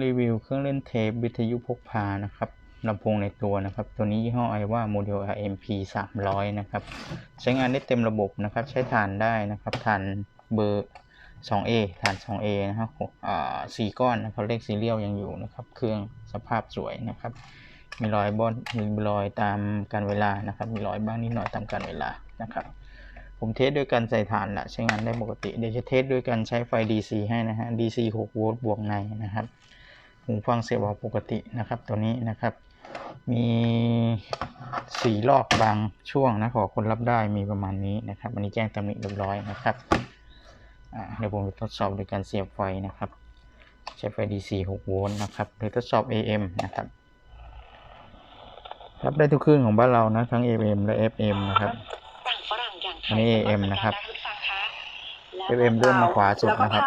รีวิวเครื่องเล่นเทปวิทยุพกพานะครับลำโพงในตัวนะครับ ตัวนี้ยี่ห้อไอว่าโมเดล RMP 300 นะครับ ใช้งานได้เต็มระบบนะครับ ใช้ฐานได้นะครับฐานเบอร์ 2A ฐาน 2A นะครับอ่าสี่ก้อนนะครับเลขซีเรียลยังอยู่นะครับ เครื่องสภาพสวยนะครับ มีรอยบอนมีรอยตามการเวลานะครับ มีรอยบ้างนิดหน่อยตามการเวลานะครับ ผมเทสด้วยการใส่ฐานละใช้งานได้ปกติ เดี๋ยวจะเทสด้วยการใช้ไฟ DC ให้นะฮะ DC 6 โวลต์บวกในนะครับ หูฟังเสียบออกปกตินะครับ ตัวนี้นะครับ มีสีลอกบางช่วงนะขอคนรับได้มีประมาณนี้นะครับอันนี้แจ้งตำหนิเรียบร้อยนะครับอ่าเดี๋ยวผมจะทดสอบโดยการเสียบไฟนะครับ ใช้ไฟ DC 6 โวลต์นะครับหรือทดสอบ AM นะครับรับได้ทุกคลื่นของบ้านเรานะทั้ง AM และ FM นะครับต่างฝรั่งอย่างไทอันนี้ย AM นะครับคุณฟังคะและ FM เลื่อนมาขวาสุดนะครับ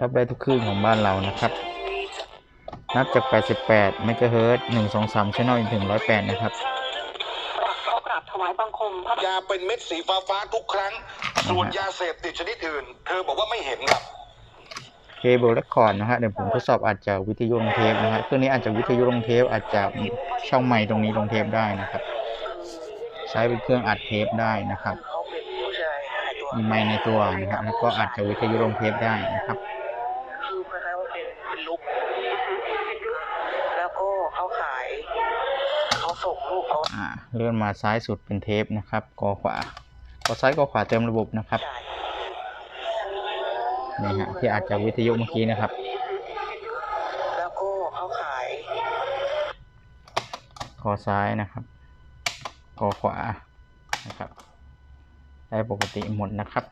ระองค์โรคสุดสวัสดิ์รับได้ทุกคลื่นของบ้านเรานะครับ นับจาก 88เมกะเฮิรตซ์1 2 3 Channel อีกถึง 108 นะครับเข้ากราบถวายบังคมพระยาเป็นเม็ดสีฟ้าฟ้าๆทุกครั้ง ส่วนยาเสพติดชนิดอื่น เธอบอกว่าไม่เห็นครับเคเบิลเรคคอร์ดนะฮะเดี๋ยวผมทดสอบอาจจะวิทยุลงเทปนะฮะเครื่องนี้อาจจะวิทยุลงเทปอาจจะช่องไมค์ตรงนี้ลงเทปได้นะครับ ใช้เป็นเครื่องอัดเทปได้นะครับเขาเป็นผู้ชายหายตัวมีไมค์ในตัวนะครับแล้วก็อาจจะวิทยุลงเทปได้นะครับคือคล้ายๆ ว่าเป็นเป็นลุก แล้วก็เขาขาย เขาส่งลูกเขาอ่าเลื่อนมาซ้ายสุดเป็นเทปนะครับกอขวากอซ้ายกอขวาเต็มระบบนะครับจ่ายนี่ฮะที่อาจจะวิทยุเมื่อกี้นะครับ แล้วก็เขาขายคอซ้ายนะครับคอขวานะครับได้ปกติหมดนะครับ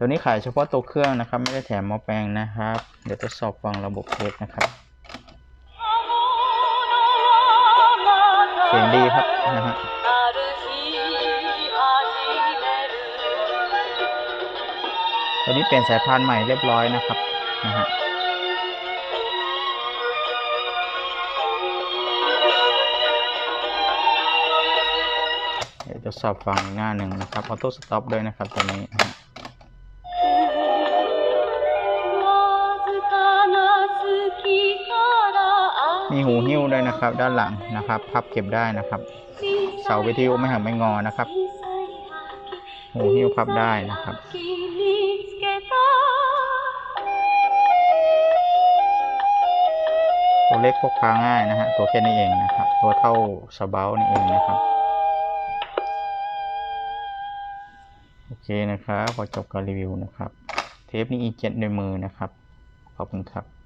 ตัวนี้ขายเฉพาะตัวเครื่องนะครับ ไม่ได้แถมหม้อแปลงนะครับ เดี๋ยวทดสอบฟังระบบเทปนะครับ เสียงดีครับนะฮะตัวนี้เปลี่ยนสายพานใหม่เรียบร้อยนะครับนะฮะเดี๋ยวจะสอบฟังอีกหน้าหนึ่งนะครับออโต้สต็อปด้วยนะครับตัวนี้ มีหูหิ้วด้วยนะครับ ด้านหลังนะครับพับเก็บได้นะครับ เสาวิทยุไม่หักไม่งอนะครับ หูหิ้วพับได้นะครับตัวเล็กพกพาง่ายนะฮะตัวแค่นี้เองนะครับ ตัวเท่าสเบลนี่เองนะครับโอเคนะครับพอจบการรีวิวนะครับ เทปนี้อีเจ็ดในมือนะครับ ขอบคุณครับ